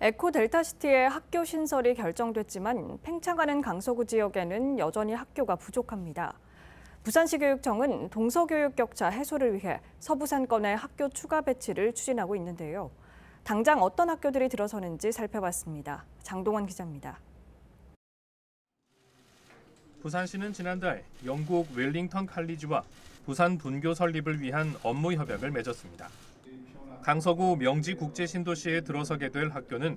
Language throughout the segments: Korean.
에코 델타시티의 학교 신설이 결정됐지만 팽창하는 강서구 지역에는 여전히 학교가 부족합니다. 부산시 교육청은 동서교육 격차 해소를 위해 서부산권의 학교 추가 배치를 추진하고 있는데요. 당장 어떤 학교들이 들어서는지 살펴봤습니다. 장동원 기자입니다. 부산시는 지난달 영국 웰링턴 칼리지와 부산 분교 설립을 위한 업무 협약을 맺었습니다. 강서구 명지 국제 신도시에 들어서게 될 학교는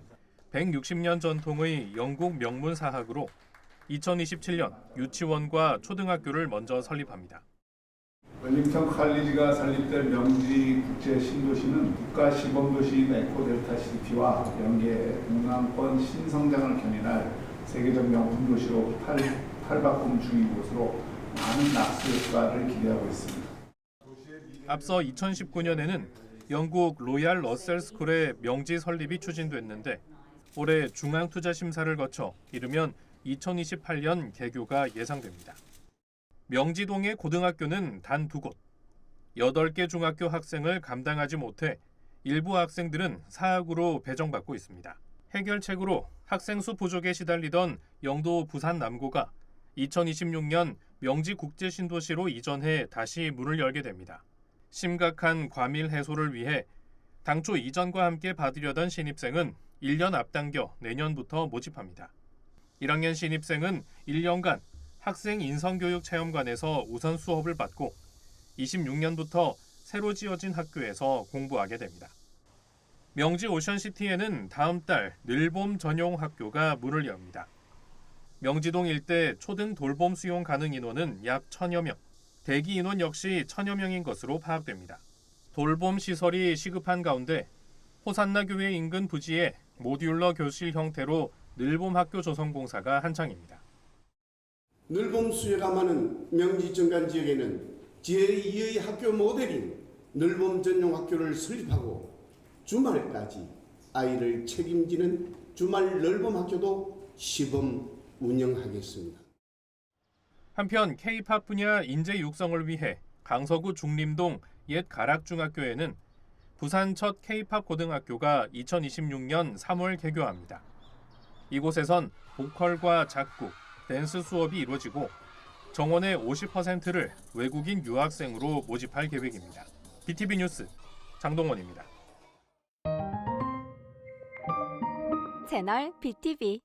160년 전통의 영국 명문 사학으로 2027년 유치원과 초등학교를 먼저 설립합니다. 웰링턴 칼리지가 설립될 명지 국제 신도시는 국가 시범도시인 에코델타 시티와 연계 동남권 신성장을 견인할 세계적 명품 도시로 팔, 팔바꿈 중인 곳으로 많은 낙수 효과를 기대하고 있습니다. 앞서 2019년에는 영국 로얄 러셀 스쿨의 명지 설립이 추진됐는데 올해 중앙투자심사를 거쳐 이르면 2028년 개교가 예상됩니다. 명지동의 고등학교는 단 두 곳. 8개 중학교 학생을 감당하지 못해 일부 학생들은 사학으로 배정받고 있습니다. 해결책으로 학생 수 부족에 시달리던 영도 부산 남고가 2026년 명지 국제 신도시로 이전해 다시 문을 열게 됩니다. 심각한 과밀 해소를 위해 당초 이전과 함께 받으려던 신입생은 1년 앞당겨 내년부터 모집합니다. 1학년 신입생은 1년간 학생 인성교육 체험관에서 우선 수업을 받고 26년부터 새로 지어진 학교에서 공부하게 됩니다. 명지 오션시티에는 다음 달 늘봄 전용 학교가 문을 엽니다. 명지동 일대 초등 돌봄 수용 가능 인원은 약 천여 명, 대기 인원 역시 천여 명인 것으로 파악됩니다. 돌봄 시설이 시급한 가운데 호산나 교회 인근 부지에 모듈러 교실 형태로 늘봄 학교 조성 공사가 한창입니다. 늘봄 많은 명지 정간 지역에는 제2의 학교 모델인 늘봄 전용 학교를 설립하고 주말까지 아이를 책임지는 주말 늘봄 학교도 시범 운영하겠습니다. 한편 K-팝 분야 인재 육성을 위해 강서구 중림동 옛 가락중학교에는 부산 첫 K-팝 고등학교가 2026년 3월 개교합니다. 이곳에선 보컬과 작곡, 댄스 수업이 이루어지고 정원의 50%를 외국인 유학생으로 모집할 계획입니다. BTV 뉴스 장동원입니다. 채널 BTV